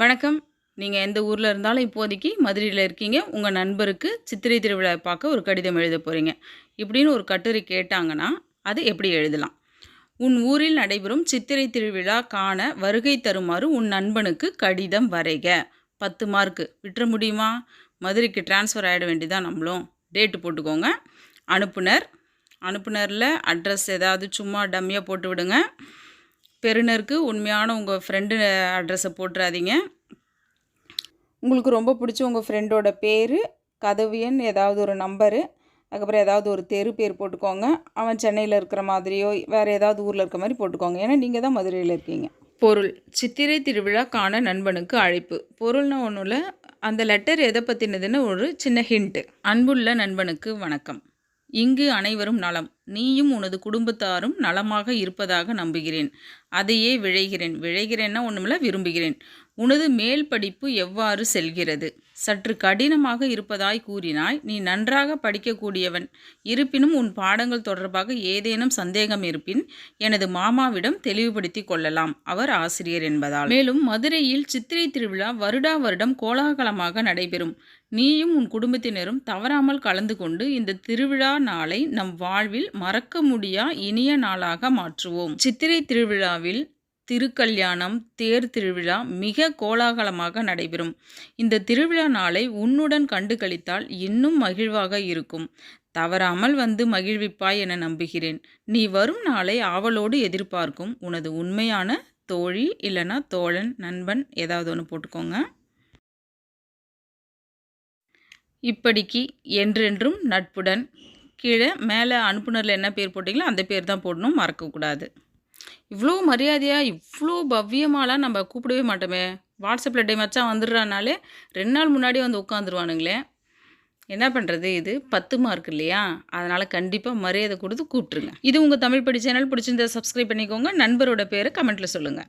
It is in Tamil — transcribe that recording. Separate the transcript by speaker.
Speaker 1: வணக்கம். நீங்கள் எந்த ஊரில் இருந்தாலும் இப்போதைக்கு மதுரையில் இருக்கீங்க. உங்கள் நண்பருக்கு சித்திரை திருவிழா பார்க்க ஒரு கடிதம் எழுத போகிறீங்க இப்படின்னு ஒரு கட்டுரை கேட்டாங்கன்னா அது எப்படி எழுதலாம்? உன் ஊரில் நடைபெறும் சித்திரை திருவிழா காண வருகை தருமாறு உன் நண்பனுக்கு கடிதம் வரைக. பத்து மார்க்கு விட்டுற முடியுமா? மதுரைக்கு டிரான்ஸ்ஃபர் ஆகிட வேண்டியதான் நம்மளும். டேட்டு போட்டுக்கோங்க. அனுப்புனர். அனுப்புனரில் அட்ரஸ் ஏதாவது சும்மா டம்மியாக போட்டு விடுங்க. பெறுநருக்கு உண்மையான உங்கள் ஃப்ரெண்டு அட்ரஸை போட்டுறாதீங்க. உங்களுக்கு ரொம்ப பிடிச்ச உங்கள் ஃப்ரெண்டோட பேர் கதவு எண் ஏதாவது ஒரு நம்பரு அதுக்கப்புறம் ஏதாவது ஒரு தெரு பேர் போட்டுக்கோங்க. அவன் சென்னையில் இருக்கிற மாதிரியோ வேறு ஏதாவது ஊரில் இருக்கிற மாதிரி போட்டுக்கோங்க. ஏன்னா நீங்கள் தான் மதுரையில் இருக்கீங்க. பொருள். சித்திரை திருவிழா காண நண்பனுக்கு அழைப்பு. பொருள்னா ஒன்றும் இல்லை அந்த லெட்டர் எதை பற்றினதுன்னு ஒரு சின்ன ஹிண்ட்டு அன்புள்ள நண்பனுக்கு வணக்கம். இங்கு அனைவரும் நலம். நீயும் உனது குடும்பத்தாரும் நலமாக இருப்பதாக நம்புகிறேன். அதையே விழைகிறேன். விழைகிறேன்னா ஒன்றுமில்ல விரும்புகிறேன். உனது மேல் படிப்பு எவ்வாறு செல்கிறது? சற்று கடினமாக இருப்பதாய் கூறினாய். நீ நன்றாக படிக்கக்கூடியவன். இருப்பினும் உன் பாடங்கள் தொடர்பாக ஏதேனும் சந்தேகம் இருப்பின் எனது மாமாவிடம் தெளிவுபடுத்தி கொள்ளலாம். அவர் ஆசிரியர் என்பதால். மேலும் மதுரையில் சித்திரை திருவிழா வருடா வருடம் கோலாகலமாக நடைபெறும். நீயும் உன் குடும்பத்தினரும் தவறாமல் கலந்து கொண்டு இந்த திருவிழா நாளை நம் வாழ்வில் மறக்க முடியா இனிய நாளாக மாற்றுவோம். சித்திரை திருவிழாவில் திருக்கல்யாணம் தேர் திருவிழா மிக கோலாகலமாக நடைபெறும். இந்த திருவிழா நாளை உன்னுடன் கண்டு கழித்தால் இன்னும் மகிழ்வாக இருக்கும். தவறாமல் வந்து மகிழ்விப்பாய் என நம்புகிறேன். நீ வரும் நாளை ஆவலோடு எதிர்பார்க்கும் உனது உண்மையான தோழி இல்லைனா தோழன் நண்பன் ஏதாவது ஒன்று போட்டுக்கோங்க. இப்படிக்கு என்றென்றும் நட்புடன் கீழே மேலே அனுப்புனரில் என்ன பேர் போட்டிங்களோ அந்த பேர் தான் போடணும் மறக்கக்கூடாது. இவ்வளோ மரியாதையாக இவ்வளோ பவ்யமாலாம் நம்ம கூப்பிடவே மாட்டோமே. வாட்ஸ்அப்பில் டே மச்சான் வந்துடுறானாலே ரெண்டு நாள் முன்னாடி வந்து உட்காந்துருவானுங்களே. என்ன பண்ணுறது இது? பத்து மார்க் இல்லையா? அதனால் கண்டிப்பாக மரியாதை கொடுத்து கூப்பிட்ருங்க இது உங்கள் தமிழ் படி சேனல் பிடிச்சிருந்தா சப்ஸ்கிரைப் பண்ணிக்கோங்க. நண்பரோட பேரை கமெண்ட்டில் சொல்லுங்கள்